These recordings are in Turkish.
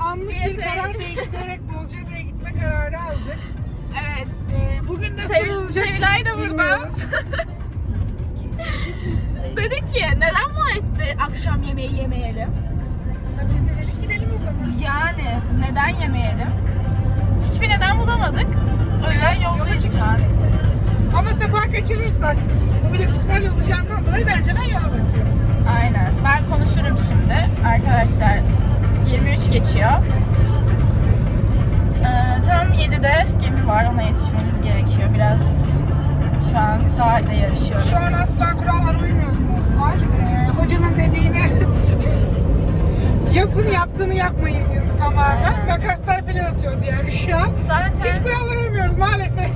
anlık bir Evet. karar değiştirerek Bozcaada'ya gitme kararı aldık. Evet. Ee, bugün nasıl Sev- olacak Sevilay da burada. bilmiyoruz. Dedi ki neden etti akşam yemeği yemeyelim? Biz de dedik gidelim o zaman. Yani neden yemeyelim? Hiçbir neden bulamadık. O yüzden yoldayız şu an. Ama sabah kaçırırsak bu bile iptal olacağından dolayı bence ben yola bakıyorum. Aynen. Ben konuşurum şimdi. Arkadaşlar 23 geçiyor. Ee, tam 7'de gemi var. Ona yetişmemiz gerekiyor. Biraz şu an saatle yarışıyoruz. Şu an asla kurallara uymuyorum dostlar. Ee, hocanın dediğini yapın yaptığını yapmayın diyor tamamen. Makaslar falan atıyoruz yani şu an. Hiç Zaten kurallara uymuyoruz maalesef.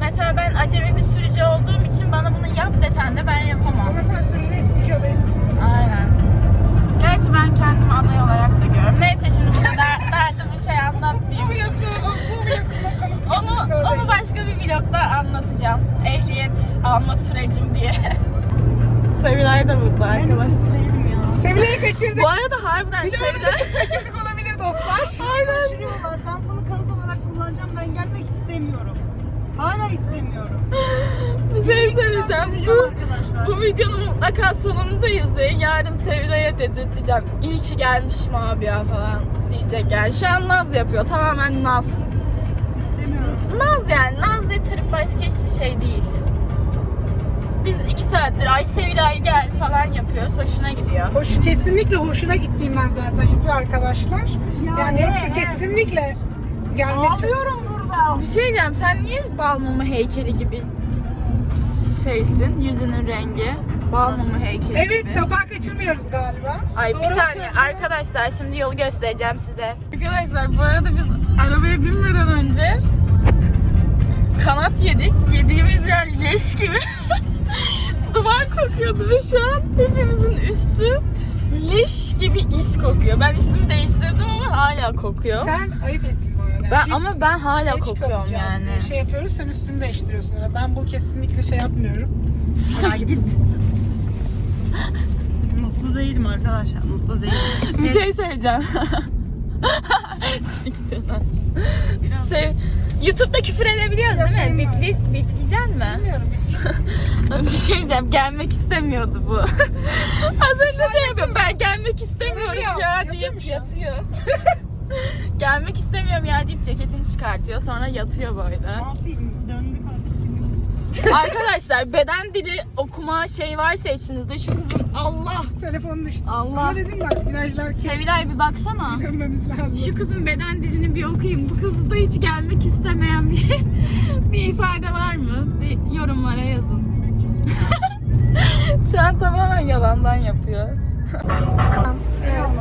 mesela ben acemi bir sürücü olduğum için bana bunu yap desen de ben yapamam. Ama sen sürüdeyiz, Fuşya'dayız. Aynen. Gerçi ben kendimi aday olarak da görüyorum. Neyse şimdi burada der, derdimi şey anlatmayayım. Onu, onu başka bir vlogda anlatacağım. Ehliyet alma sürecim diye. Sevilay da burada arkadaşlar. Sevilay'ı kaçırdık. Bu arada harbiden Sevilay... kaçırdık olabilir dostlar. Aynen. Kaçırıyorlar. Ben bunu kanıt olarak kullanacağım. Ben gelmek istemiyorum. Hala istemiyorum. Bir şey söyleyeceğim. Süreceğim Bu. Bu videonun mutlaka sonunda izleyin. Yarın Sevilay'a dedirteceğim. İyi ki gelmişim abi ya falan diyecek yani. Şu an naz yapıyor. Tamamen naz. İstemiyorum. Naz yani. Naz getirip başka hiçbir şey değil. Biz iki saattir ay Sevilay gel falan yapıyoruz. Hoşuna gidiyor. Hoş, kesinlikle hoşuna gittiğimden zaten yapıyor arkadaşlar. Ya yani ne? yoksa kesinlikle gelmek Ağlıyorum burada. Bir şey diyeceğim. Sen niye bal mumu heykeli gibi şeysin? Yüzünün rengi. Bal mumu heykeli Evet gibi. sabah kaçırmıyoruz galiba. Ay Doğru bir saniye hatırlıyorum. arkadaşlar şimdi yolu göstereceğim size. Arkadaşlar bu arada biz arabaya binmeden önce kanat yedik. Yediğimiz yer leş gibi duvar kokuyordu ve şu an hepimizin üstü leş gibi is kokuyor. Ben üstümü değiştirdim ama hala kokuyor. Sen ayıp ettin. Ben Biz ama ben hala geç kokuyorum kalacağız yani. diye Şey yapıyoruz sen üstünü değiştiriyorsun. öyle. Ben bu kesinlikle şey yapmıyorum. Ya git. Mutlu değilim arkadaşlar. Mutlu değilim. Bir şey söyleyeceğim. Siktir lan. Sev... YouTube'da küfür edebiliyoruz değil mi? Yapayım. Bipli, bipleyeceksin mi? Bilmiyorum. bir şey diyeceğim. Gelmek istemiyordu bu. Az önce şey yapıyor. Ben gelmek istemiyorum Yatıyor. ya Yatıyor deyip mu şu an? yatıyor. gelmek istemiyorum ya deyip ceketini çıkartıyor. Sonra yatıyor böyle. Ne yapayım? Döndük artık. Arkadaşlar beden dili okuma şey varsa içinizde şu kızın Allah. Telefonu düştü. Allah. Ama dedim bak virajlar kes. Sevilay bir baksana. Dönmemiz lazım. Şu kızın beden dilini bir okuyayım. Bu kızda hiç gelmek istemeyen bir şey, bir ifade var mı? Bir yorumlara yazın. Şu an tamamen yalandan yapıyor.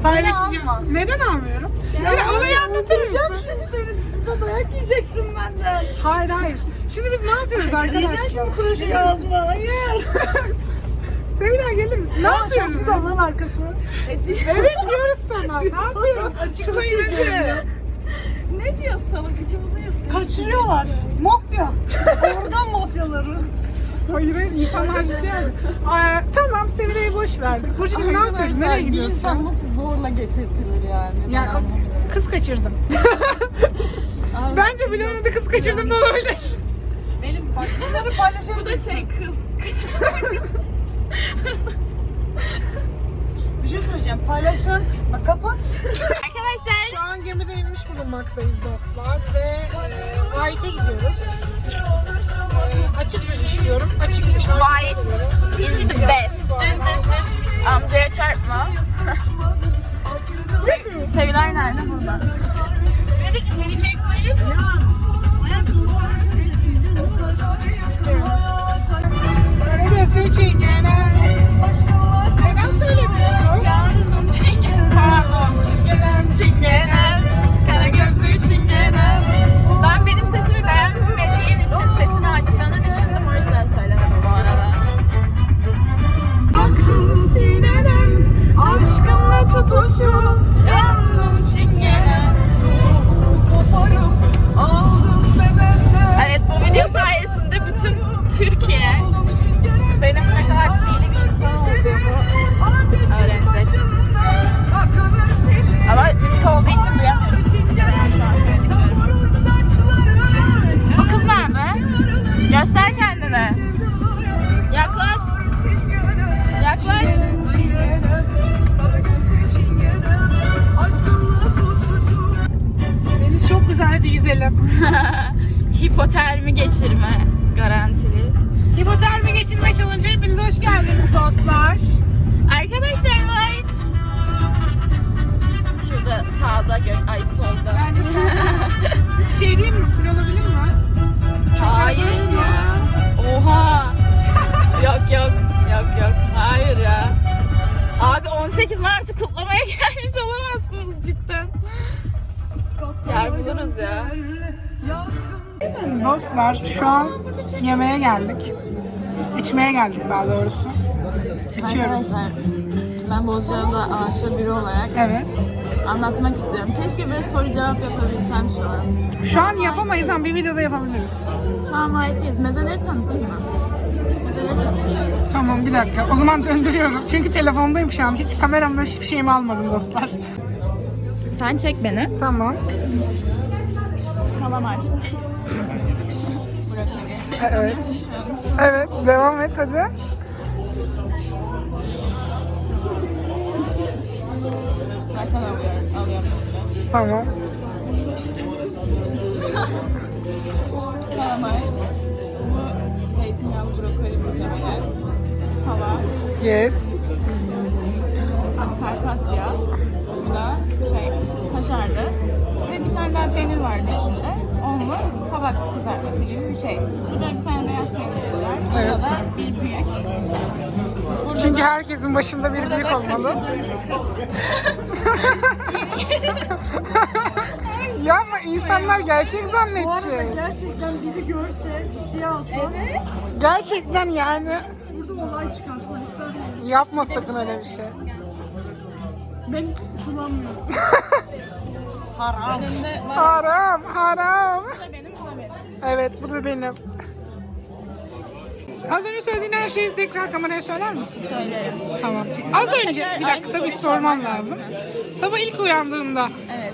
Paylaşacağım. Neden almıyorum? Bir de olayı anlatır mısın? Şimdi senin burada dayak yiyeceksin benden. Hayır hayır. Şimdi biz ne yapıyoruz Yiyeceğim arkadaşlar? şimdi projeyi ağzıma. Hayır. Sevilay gelir misin? Ne yapıyoruz Çok biz? güzel lan arkası. Evet diyoruz sana. Ne yapıyoruz? Açıklayın hadi. Ne diyor salak içimize yatıyor. Kaçırıyorlar. Mafya. Organ mafyaları. Hayır hayır insanlar ciddi aldı. Aa, Tamam Sevilay'ı boş verdik. Burcu biz ne yapıyoruz? Nereye gidiyoruz şu an? nasıl zorla getirtilir yani? Ben Yani kız kaçırdım. Ay, Bence bile da kız kaçırdım da olabilir. Benim bak bunları Bu da şey kız. Kaçırıyor. Bir şey söyleyeceğim. Paylaşan. Bak kapat. Arkadaşlar Şu an gemiden inmiş bulunmaktayız dostlar ve e, White'e gidiyoruz. Açık bir istiyorum. Açık bir şarkı White is the best. Düz düz düz. Amcaya çarpma. Se Sevilay nerede burada? Dedi ki beni çekmeyin. Böyle gözleri çingene. Neden söylemiyorsun? Pardon. Çingenem sure. Buluruz ya. Dostlar şu an yemeğe geldik. İçmeye geldik daha doğrusu. İçiyoruz. Arkadaşlar ben Bozcaada'da aşığı biri olarak Evet. anlatmak istiyorum. Keşke böyle soru cevap yapabilsem şu an. Şu an yapamayız ama bir videoda yapabiliriz. Şu an müsaitliyiz. Mezeleri tanıtayım mı? Mezeleri tanıtayım. Tamam bir dakika. O zaman döndürüyorum. Çünkü telefondayım şu an. Hiç kameramla hiçbir şeyimi almadım dostlar. Sen çek beni. Tamam. Kalamar. Evet. Evet devam et hadi. Baştan alıyorum. Alıyorum şimdi. Tamam. Kalamar. Bu zeytinyağlı brokoli muhtemelen. Tava. Yes. Karpatya. Bu da şey kaşarlı. Ve bir tane daha peynir vardı içinde. Onunla kabak kızartması gibi bir şey. Burada bir tane beyaz peynirimiz var. Burada Evet. da bir büyük. Burada Çünkü da, herkesin başında bir büyük olmalı. Ya ama insanlar gerçek Bu arada zannedecek. gerçekten biri görse ciddiye alsa Gerçekten yani burada olay çıkartmak ister. yapma sakın öyle bir şey. Ben kullanmıyorum. Önümde var. Haram, haram. Bu da benim kameram. Evet, bu da benim. Az önce söylediğin her şeyi tekrar kameraya söyler misin? Söylerim. Tamam. Az önce bir dakika bir soruyu sormam sorman lazım. lazım. Sabah ilk uyandığımda Evet.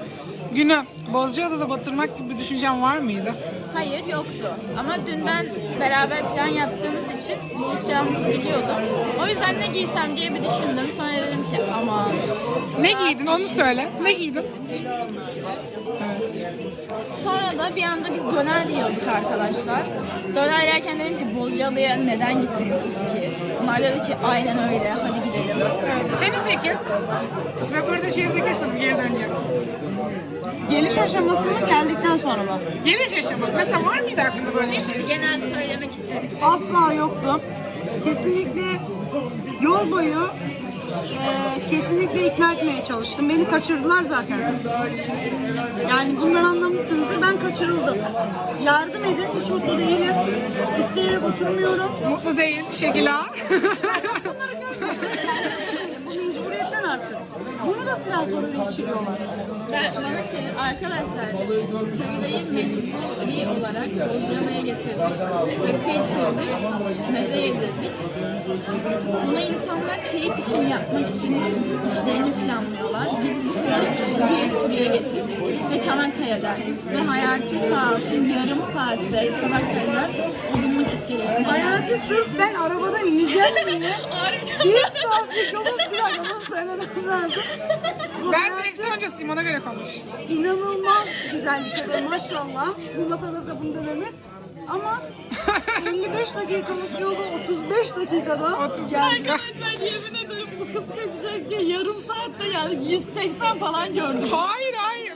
Günü Bozcaada'da batırmak gibi bir düşüncen var mıydı? Hayır yoktu. Ama dünden beraber plan yaptığımız için buluşacağımızı biliyordum. O yüzden ne giysem diye bir düşündüm. Sonra dedim ki ama Ne giydin onu söyle. Ne giydin? Sonra da bir anda biz döner yiyorduk arkadaşlar. Döner yerken dedim ki Bozcaada'ya neden gitmiyoruz ki? Onlar dedi ki aynen öyle hadi gidelim. Evet. Senin peki? Röportaj yerinde kesin geri döneceğim. Geliş aşaması mı geldikten sonra mı? Geliş aşaması. Mesela var mıydı aklında böyle bir şey? Genel söylemek istedik. Asla yoktu. Kesinlikle yol boyu eee, kesinlikle ikna etmeye çalıştım. Beni kaçırdılar zaten. Yani bundan anlamışsınızdır. Ben kaçırıldım. Yardım edin. Hiç mutlu değilim. İsteyerek oturmuyorum. Mutlu değil. Şekila. Bunları görmezsek yani değilim. Bu mecburiyetten artık. Bunu da silah zoruyla içiriyorlar. Ben, bana çevir. Arkadaşlar, Sevilay'ı mecburi olarak Bozcaada'ya getirdik. Rakı içirdik, meze yedirdik. Buna insanlar keyif için yapmak için işlerini planlıyorlar. Biz sürüye sürüye getirdik. Ve Çanakkale'den. Ve Hayati sağ olsun yarım saatte Çanakkale'den Odunluk geldi. Hayati sırf ben arabadan ineceğim diye bir saatlik yolu bir dakika bunu söylemem lazım. Bu ben Hayati direksiyon honcasıyım ona göre konuş. inanılmaz güzel bir şey ve maşallah. Bu masada da bunu dememiz. Ama 55 dakikalık yolu 35 dakikada 30 geldik. Arkadaşlar yemin ederim bu kız kaçacak diye yarım saatte geldik. 180 falan gördüm. Hayır hayır.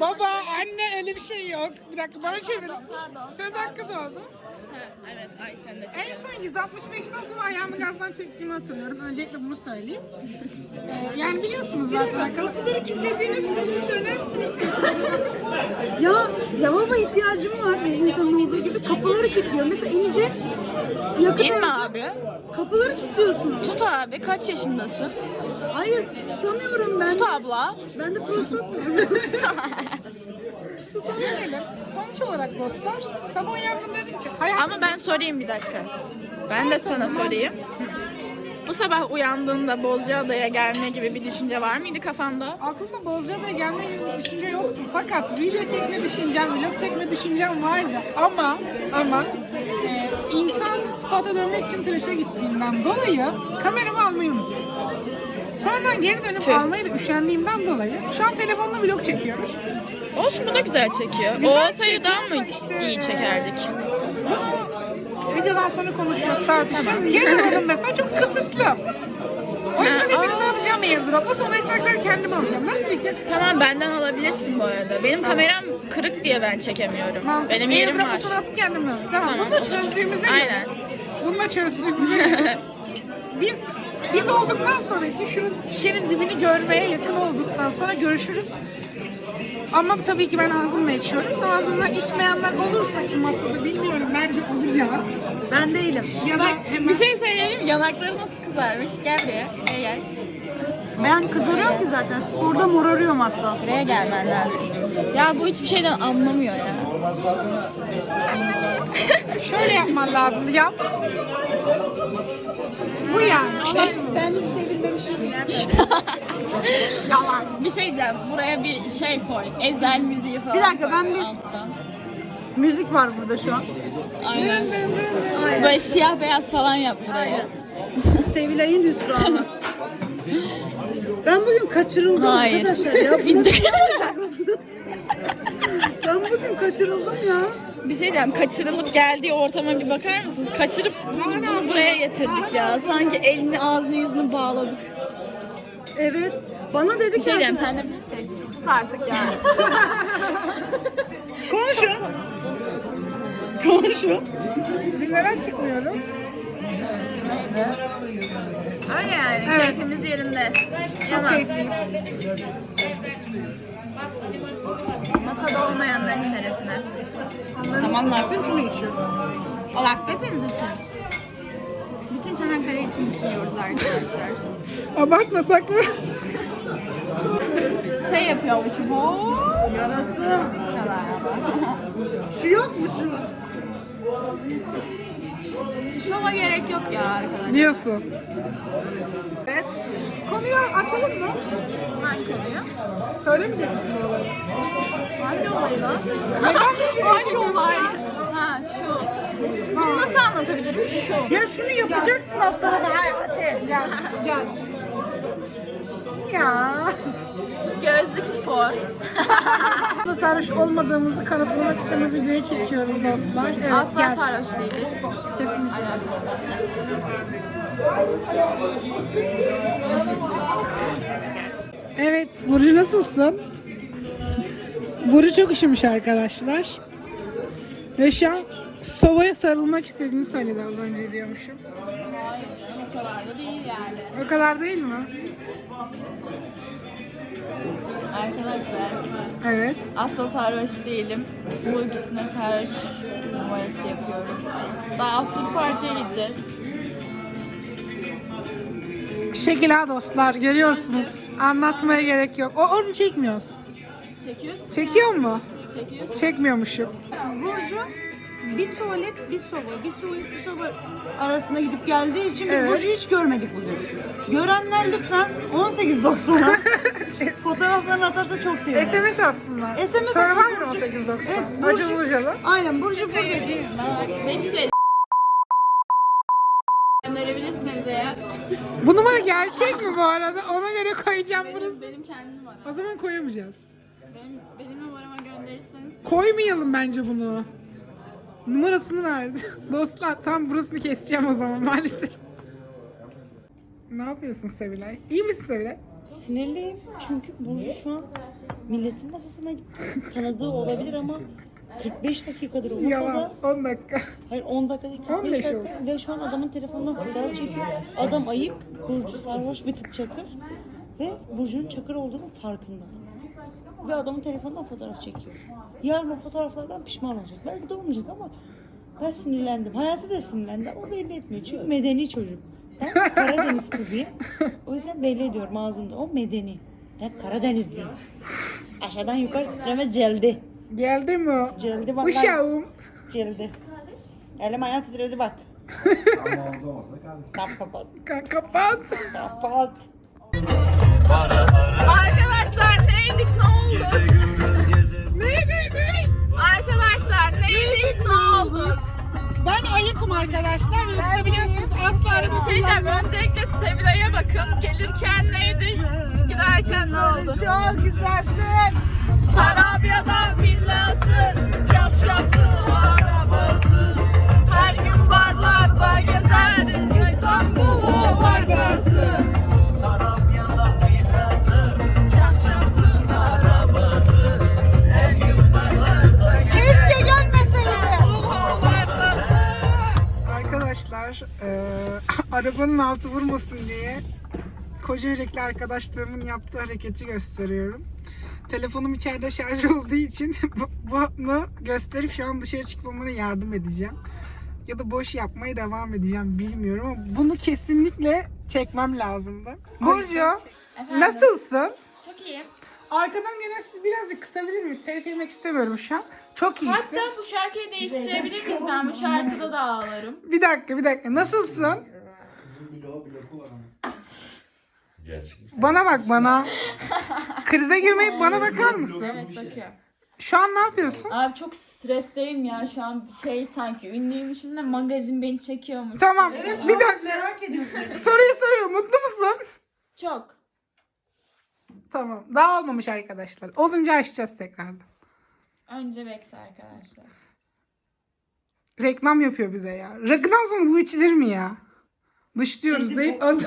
Baba, anne öyle bir şey yok. Bir dakika bana çevirin. pardon. Söz hakkı doğdu. Ha, evet ay sen de En son 165'ten sonra ayağımı gazdan çektiğimi hatırlıyorum. Öncelikle bunu söyleyeyim. Ee, yani biliyorsunuz zaten arkadaşlar. Kapıları kilitlediğiniz kısmı söyler misiniz? ya lavabo ihtiyacım var her insanın olduğu gibi kapıları kilitliyor. Mesela inecek yakıt İnme abi. Kapıları kilitliyorsunuz. Tut abi kaç yaşındasın? Hayır tutamıyorum ben. Tut abla. Ben de prostat var. Tutabilelim. Sonuç olarak dostlar, sabah uyandım dedim ki hayat Ama ben sorayım bir dakika. Ben de sana sorayım. Bu sabah uyandığında Bozcaada'ya gelme gibi bir düşünce var mıydı kafanda? aklımda Bozcaada'ya gelme gibi bir düşünce yoktu. Fakat video çekme düşüncem, vlog çekme düşüncem vardı. Ama ama e, insansız spota dönmek için tıraşa gittiğimden dolayı kameramı almayı unuttum. Sonradan geri dönüp Tüh. almayı da üşendiğimden dolayı şu an telefonla vlog çekiyoruz. Olsun bu da güzel çekiyor. Güzel o ama mı işte, iyi çekerdik? Bunu videodan sonra konuşuruz, tartışırız. Yeni alım mesela çok kısıtlı. O yüzden hepinizi alacağım airdrop'la sonra istekleri kendim alacağım. Nasıl fikir? Tamam benden alabilirsin bu arada. Benim kameram kırık diye ben çekemiyorum. Mantıklı. Benim yerim var. sonra atıp kendim alacağım. Tamam. Tamam. Bunu da çözdüğümüze göre. Aynen. Bunu da çözdüğümüze göre. Biz biz olduktan sonra ki şunun şişenin dibini görmeye yakın olduktan sonra görüşürüz. Ama tabii ki ben ağzımla içiyorum. Ağzımla içmeyenler olursa ki masada bilmiyorum bence olacak. Ben değilim. Ya da Bak hemen bir şey söyleyeyim? Yanakları nasıl kızarmış? Gel buraya. Gel gel. Ben kızarıyorum ki zaten. Sporda morarıyorum hatta. Buraya gelmen lazım. Ya bu hiçbir şeyden anlamıyor ya. şöyle yapman lazım. Yap. Bu yani. Ben sevilmemişim. Yalan. Bir şey diyeceğim. Buraya bir şey koy. Ezel müziği falan Bir dakika, ben koy bir- alttan. Müzik var burada şu an. Aynen. Böyle siyah beyaz falan yap burayı. Sevilay'ın hüsranı. Ben bugün kaçırıldım Hayır. arkadaşlar ya. Ben bugün kaçırıldım ya. Bir şey diyeceğim. Kaçırılıp geldiği ortama bir bakar mısınız? Kaçırıp bunu buraya getirdik ya. Sanki elini ağzını yüzünü bağladık. Evet. Bana dedi Bir şey diyeceğim. Sen de bir şey. Sus artık ya. Konuşun. Konuşun. Biz neden çıkmıyoruz? Öyle yani. Evet. Keyfimiz yerinde. Çok Yemez. keyifliyiz. Masada olmayanların şerefine. Tamam mı? Senin için de içiyorum. Allah hepiniz için. Bütün Çanakkale için içiyoruz arkadaşlar. Abartmasak mı? şey yapıyormuşum. Oo. Yarası. Şu yok mu şu? Şova gerek yok ya arkadaşlar. Diyorsun. Evet. Konuyu açalım mı? Hangi konuyu? Söylemeyecek misin bu olayı? Hangi olayı lan? Neden biz video Hangi çekiyoruz? olay? Ha şu. Bunu nasıl anlatabilirim? Şu. Ya şunu yapacaksın alt tarafa hayatı. Gel, gel. Ya. Gözlük spor. Sarhoş olmadığımızı kanıtlamak için bu videoyu çekiyoruz dostlar. Evet, Asla gel. sarhoş değiliz. Kesinlikle. Alakası yok. Evet, Burcu nasılsın? Burcu çok üşümüş arkadaşlar. Ve şu an sobaya sarılmak istediğini söyledi az önce diyormuşum. O kadar da değil yani. O kadar değil mi? Arkadaşlar Evet. asla sarhoş değilim. Bu ikisine sarhoş numarası yapıyorum. Daha after party'ye gideceğiz. Şekil ha dostlar görüyorsunuz. Anlatmaya gerek yok. O onu çekmiyoruz. Çekiyorsun. Çekiyor mu? Çekiyorsun. Çekmiyormuşum. Burcu bir tuvalet bir soba, bir tuvalet bir soba arasında gidip geldiği için biz Evet. Burcu'yu hiç görmedik bugün. Görenler lütfen 18.90'a fotoğraflarını atarsa çok sevinirim. SMS aslında. SMS Survivor atın. 1890. Evet, Acı Burcu- Ilıcalı. Aynen Burcu burada değil. Beş gönderebilirsiniz eğer. Bu numara gerçek mi bu arada? Ona göre koyacağım burası. Benim kendim var. O zaman koyamayacağız. Benim, benim numarama gönderirseniz Koymayalım bence bunu. Numarasını verdi. Dostlar tam burasını keseceğim o zaman maalesef. Ne yapıyorsun Sevilay? İyi misin Sevilay? Sinirliyim çünkü Burcu şu an milletin masasına gitti. Tanıdığı olabilir ama 45 dakikadır o masada. Yalan. 10 dakika. Hayır 10 dakika değil 15 45 dakika. olsun. Ve şu an adamın telefonundan fotoğraf çekiyor. Adam ayık, Burcu sarhoş bir tık çakır. Ve Burcu'nun çakır olduğunun farkında. Ve adamın telefonundan fotoğraf çekiyor. Yarın o fotoğraflardan pişman olacak. Belki de olmayacak ama ben sinirlendim. Hayatı da sinirlendi ama belli etmiyor. Çünkü medeni çocuk. Ben Karadeniz kızıyım. O yüzden belli ediyorum ağzımda. O medeni. Ben Karadenizliyim. Aşağıdan yukarı titreme celdi. Geldi mi o? Celdi bak. Uşağım. Celdi. Elim ayağım titredi bak. Kap kapat. Ka- kapat. Kapat. Arkadaşlar neydik ne oldu? ne ne ne? Arkadaşlar neydik ne oldu? Ben ayıkım arkadaşlar. Yoksa biliyorsunuz asla araba Bir şey diyeceğim. Öncelikle Sevilay'a bakın. Gelirken neydi? Giderken ne oldu? Çok güzelsin. Tarabya'da villası, Çapçaplı arabası. Arkadaşlar eee, arabanın altı vurmasın diye koca yürekli arkadaşlarımın yaptığı hareketi gösteriyorum. telefonum içeride şarj olduğu için bu- bunu gösterip şu an dışarı çıkıp onlara yardım edeceğim. Ya da boş yapmaya devam edeceğim bilmiyorum ama bunu kesinlikle çekmem lazımdı. Burcu nasılsın? Çok iyi. Arkadan gelen siz birazcık kısabilir miyiz? Telif yemek istemiyorum şu an. Çok iyisin. Hatta bu şarkıyı değiştirebilir miyiz? Ben bu şarkıda da ağlarım. Bir dakika bir dakika. Nasılsın? Gerçekten. Bana bak bana. Krize girmeyip bana bakar mısın? Evet bakıyorum. Şu an ne yapıyorsun? Abi çok stresteyim ya şu an şey sanki ünlüymüşüm de magazin beni çekiyormuş. Tamam. Bir dakika. Merak ediyorsun. Soruyu soruyorum. Mutlu musun? Çok. Tamam. Daha olmamış arkadaşlar. Olunca açacağız tekrardan. Önce Bex arkadaşlar. Reklam yapıyor bize ya. Reklam sonra bu içilir mi ya? Dışlıyoruz deyip az,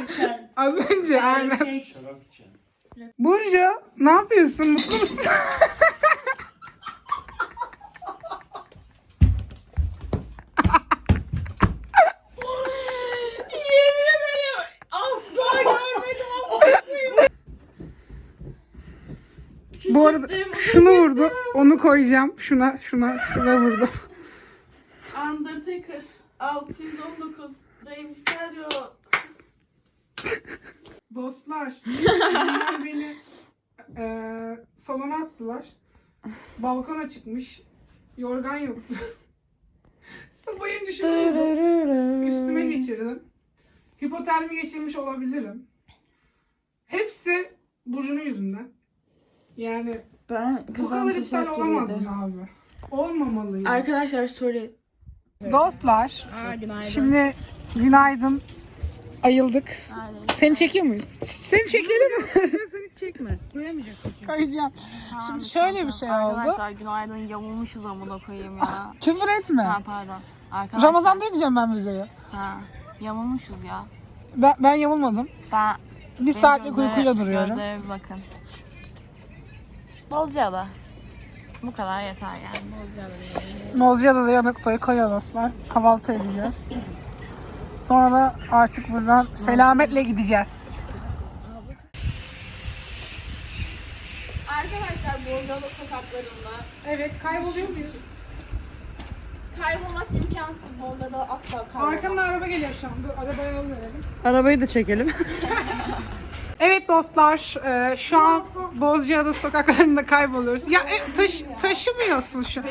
az önce aynen. Burcu ne yapıyorsun? Mutlu musun? şunu vurdu. Onu koyacağım. Şuna şuna şuna vurdu. Undertaker 619 Rey Mysterio Dostlar, bunlar beni eee salona attılar. Balkona çıkmış. Yorgan yoktu. Sabahın düşünüyorum. Üstüme geçirdim. Hipotermi geçirmiş olabilirim. Hepsi Burcu'nun yüzünden. Yani Ben bu kadar iptal olamazdın abi. Olmamalıydı. Arkadaşlar sorry. Dostlar, Aa, günaydın. şimdi günaydın. Ayıldık. Aynen. Seni çekiyor muyuz? Seni çekelim mi? Seni çekme. Koyamayacaksın çünkü. Koyacağım. Şimdi şöyle bir şey oldu. Arkadaşlar günaydın yamulmuşuz amına koyayım ya. Küfür etme. ha pardon. Arkadaşlar. Ramazan'da gideceğim ben videoyu. Ha. Yamulmuşuz ya. Ben, ben yamulmadım. Ben Bir benim saatlik gözlere- uykuyla duruyorum. Gözlere bir bakın. Bozcaada. Bu kadar yeter yani. Nozca'da da yanıklayı koyuyor dostlar. Kahvaltı edeceğiz. Sonra da artık buradan selametle gideceğiz. Arkadaşlar Bozcaada sokaklarında Evet kayboluyor muyuz? kaybolmak imkansız. Bozcaada asla kaybolmak. Arkamda araba geliyor şu an. Dur arabaya yol verelim. Arabayı da çekelim. Evet dostlar, e, şu an Bozcaada sokaklarında kayboluyoruz. Ya e, taş, taşımıyorsun şu an.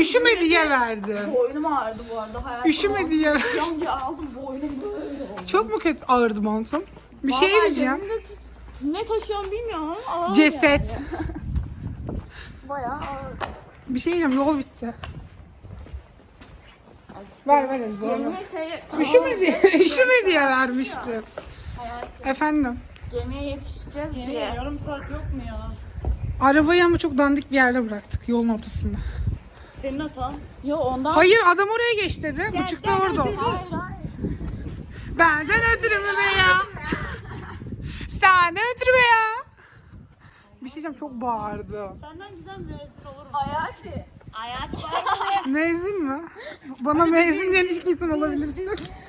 Üşüme diye verdi. Boynum ağrıdı bu arada. Hayatım. Üşüme diye. Yamca aldım boynum böyle oldu. Çok mu kötü ağırdı montum? Bir şey Vallahi diyeceğim. cebimde tut- Ne taşıyorum bilmiyorum ama ağır Ceset. yani. Bayağı ağır. Bir şey diyeceğim yol bitti. Ver ver. Gemiye şey... Üşüme diye, üşüme diye vermiştim. Efendim. Gemiye yetişeceğiz diye. Yarım saat yok mu ya? Arabayı ama çok dandik bir yerde bıraktık yolun ortasında. Senin hatan. Yo ondan... Hayır adam oraya geç dedi. Buçuk da orada. Hayır hayır. Benden ötürü mü be ya? Senden ötürü be ya? Bir şey diyeceğim çok bağırdı. Senden güzel müezzin olur mu? Hayati. Hayatım Mezun mi? Bana mezun diyen ilk insan olabilirsin.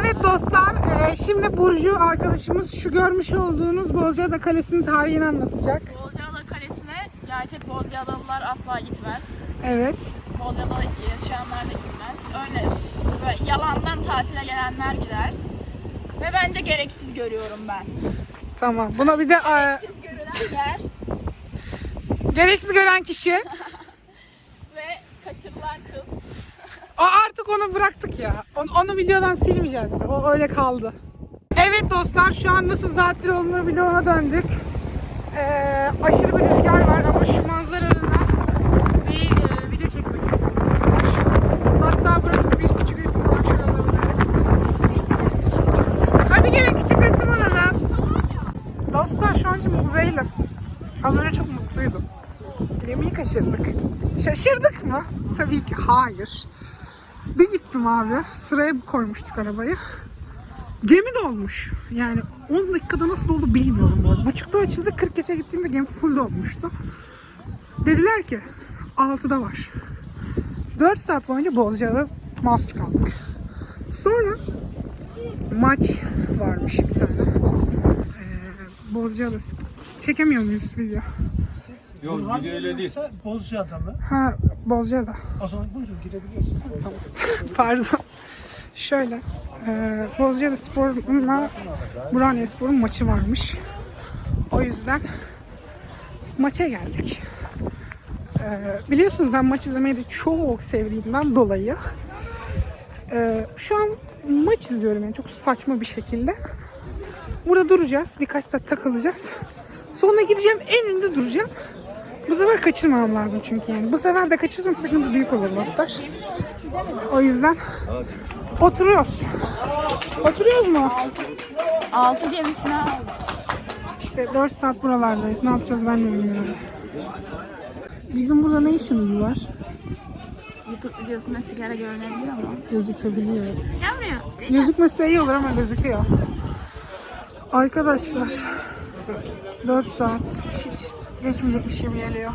Evet dostlar, e, şimdi Burcu arkadaşımız şu görmüş olduğunuz Bozcaada Kalesi'nin tarihini anlatacak. Bozcaada Kalesi'ne gerçek Bozcaadalılar asla gitmez. Evet. Bozcaada yaşayanlar da gitmez. Öyle böyle yalandan tatile gelenler gider. Ve bence gereksiz görüyorum ben. Tamam. Buna bir de e, Görülen yer gereksiz gören kişi. ve kaçırılan kız. O artık onu bıraktık ya. Onu, onu videodan silmeyeceğiz. O öyle kaldı. Evet dostlar şu an nasıl zatür olunur vloguna döndük. Ee, aşırı bir rüzgar var ama şu manzarada bir e, video çekmek istedim. Hatta burası bir küçük resim olarak şöyle alabiliriz. Hadi gelin küçük resim alalım. Dostlar şu an şimdi muzdayım. Az önce çok mutluydum. Gemiyi kaçırdık. Şaşırdık mı? Tabii ki hayır. Bir gittim abi. Sıraya koymuştuk arabayı. Gemi dolmuş. Yani 10 dakikada nasıl doldu bilmiyorum bu. Buçukta açıldı. 40 geçe gittiğimde gemi full dolmuştu. Dediler ki 6'da var. 4 saat boyunca Bozcaada'da mahsur kaldık. Sonra maç varmış bir tane. Ee, Bozcaada. Çekemiyor muyuz video? Yok video öyle değil. Bozcaada mı? Ha Bozcaada. O zaman buyurun girebiliyorsun. Pardon. Şöyle. E, Bozcaada Spor'la Burhaniye Spor'un maçı varmış. O yüzden maça geldik. E, biliyorsunuz ben maç izlemeyi de çok sevdiğimden dolayı e, şu an maç izliyorum yani çok saçma bir şekilde. Burada duracağız. Birkaç saat takılacağız. Sonra gideceğim en önünde duracağım. Bu sefer kaçırmamam lazım çünkü yani. Bu sefer de kaçırsam sıkıntı büyük olur dostlar. O yüzden oturuyoruz. Oturuyoruz mu? Altı gemisine aldım. İşte 4 saat buralardayız. Ne yapacağız ben de bilmiyorum. Bizim burada ne işimiz var? YouTube videosunda sigara görünebiliyor mu? Gözükebiliyor. Gelmiyor. Gözükmese iyi olur ama gözüküyor. Arkadaşlar 4 saat hiç geçmeyecek gibi geliyor.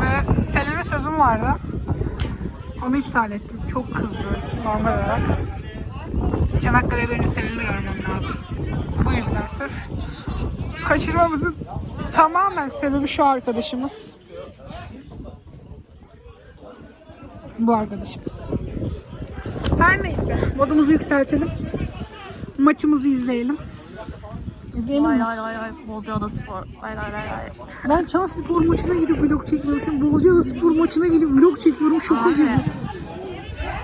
Ve Selen'e sözüm vardı. Onu iptal ettim. Çok kızdı normal olarak. Çanakkale'ye dönünce Selen'i görmem lazım. Bu yüzden sırf kaçırmamızın tamamen sebebi şu arkadaşımız. Bu arkadaşımız. Her neyse modumuzu yükseltelim. Maçımızı izleyelim. İzleyelim mi? vay vay vay. Bozcaada spor. Vay vay vay vay. Ben Çan Spor maçına gidip vlog çekmemişim. Bozcaada Spor maçına gidip vlog çekiyorum. Şoka Abi. gibi.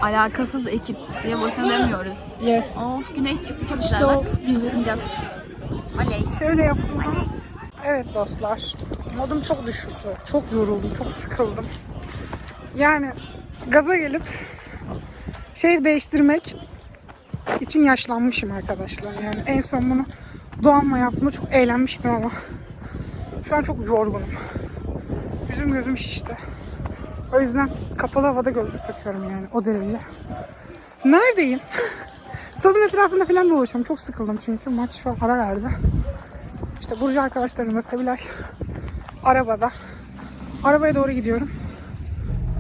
Alakasız ekip diye boşuna demiyoruz. Yes. Of güneş çıktı çok güzel İşte o bak. biziz. Oley. Şöyle yaptığım zaman evet dostlar modum çok düşüktü. Çok yoruldum, çok sıkıldım. Yani gaza gelip şehir değiştirmek için yaşlanmışım arkadaşlar. Yani en son bunu Doğan'la yaptığımda çok eğlenmiştim ama şu an çok yorgunum. Yüzüm gözüm şişti. O yüzden kapalı havada gözlük takıyorum yani o derece. Neredeyim? Stadın etrafında falan dolaşıyorum. Çok sıkıldım çünkü maç şu an ara verdi. İşte Burcu arkadaşlarımla Sevilay arabada. Arabaya doğru gidiyorum.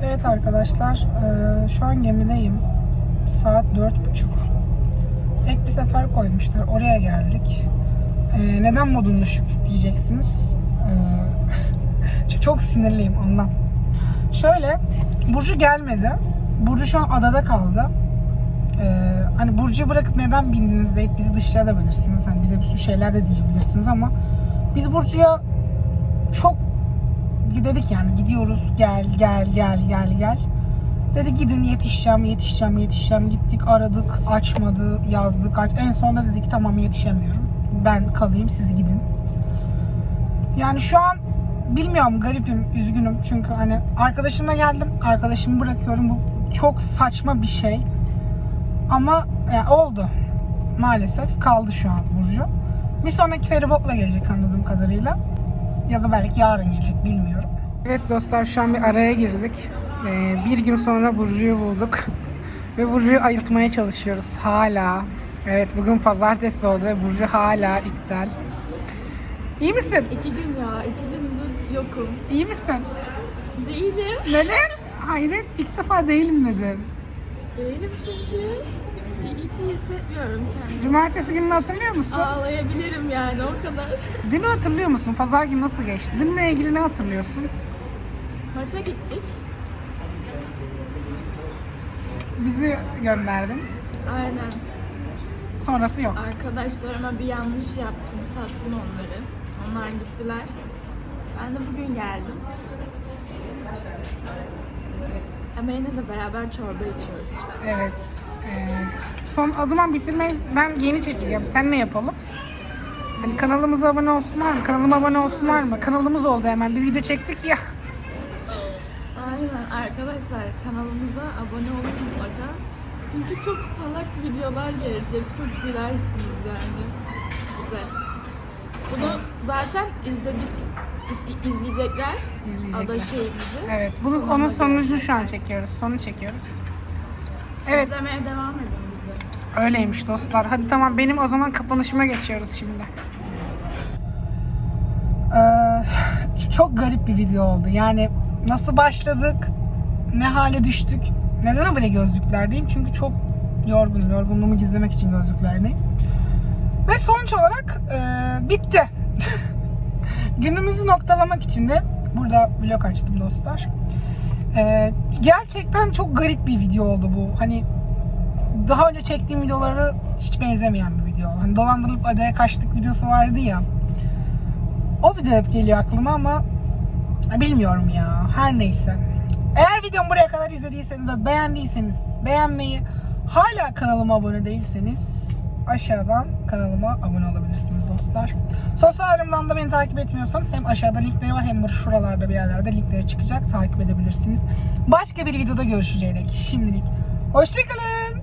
Evet arkadaşlar eee, şu an gemideyim. Saat dört buçuk. Ek bir sefer koymuşlar. Oraya geldik. Eee, neden modun düşük diyeceksiniz. Eee, çok sinirliyim ondan. Şöyle Burcu gelmedi. Burcu şu an adada kaldı. Ee, hani Burcu'yu bırakıp neden bindiniz deyip bizi dışlayabilirsiniz. Hani bize bir sürü şeyler de diyebilirsiniz ama biz Burcu'ya çok dedik yani gidiyoruz gel gel gel gel gel. Dedi gidin yetişeceğim yetişeceğim yetişeceğim gittik aradık açmadı yazdık aç. En sonunda dedi ki tamam yetişemiyorum. Ben kalayım siz gidin. Yani şu an bilmiyorum garipim üzgünüm çünkü hani arkadaşımla geldim arkadaşımı bırakıyorum bu çok saçma bir şey. Ama yani oldu. Maalesef kaldı şu an Burcu. Bir sonraki feribotla gelecek anladığım kadarıyla. Ya da belki yarın gelecek bilmiyorum. Evet dostlar şu an bir araya girdik. Ee, bir gün sonra Burcu'yu bulduk. ve Burcu'yu ayıltmaya çalışıyoruz hala. Evet bugün pazartesi oldu ve Burcu hala iptal. İyi misin? İki gün ya. iki gündür yokum. İyi misin? Değilim. Neden? Hayret ilk defa değilim dedin. Değilim çünkü hiç iyi hissetmiyorum kendimi. Cumartesi gününü hatırlıyor musun? Ağlayabilirim yani o kadar. Dünü hatırlıyor musun? Pazar günü nasıl geçti? Dünle ilgili ne hatırlıyorsun? Maça gittik. Bizi gönderdin. Aynen. Sonrası yok. Arkadaşlarıma bir yanlış yaptım. Sattım onları. Onlar gittiler. Ben de bugün geldim. Ama yine de beraber çorba içiyoruz. Evet. Ee, son adıma bitirmeyi ben yeni çekeceğim. Sen ne yapalım? Hani kanalımıza abone olsunlar mı? Kanalıma abone olsunlar mı? Kanalımız oldu hemen. Bir video çektik ya. Aynen arkadaşlar kanalımıza abone olun mutlaka. Çünkü çok salak videolar gelecek. Çok gülersiniz yani. Güzel. Bunu zaten izledik. iz- izleyecekler. İzleyecekler. Evet. Bunu, Sonuna onun sonucunu şu an çekiyoruz. Sonu çekiyoruz. Evet. İzlemeye devam edin bizi. Öyleymiş dostlar. Hadi tamam benim o zaman kapanışıma geçiyoruz şimdi. Ee, çok garip bir video oldu. Yani nasıl başladık, ne hale düştük. Neden habire gözlüklerdeyim? Çünkü çok yorgunum. Yorgunluğumu gizlemek için gözlüklerdeyim. Ve sonuç olarak e, bitti. Günümüzü noktalamak için de burada vlog açtım dostlar. Ee, gerçekten çok garip bir video oldu bu. Hani daha önce çektiğim videoları hiç benzemeyen bir video. Hani dolandırılıp adaya kaçtık videosu vardı ya. O video hep geliyor aklıma ama bilmiyorum ya. Her neyse. Eğer videomu buraya kadar izlediyseniz ve beğendiyseniz beğenmeyi, hala kanalıma abone değilseniz aşağıdan kanalıma abone olabilirsiniz dostlar. Sosyallerimden de beni takip etmiyorsanız hem aşağıda linkleri var hem de şuralarda bir yerlerde linkleri çıkacak. Takip edebilirsiniz. Başka bir videoda görüşeceğiz. Şimdilik hoşçakalın.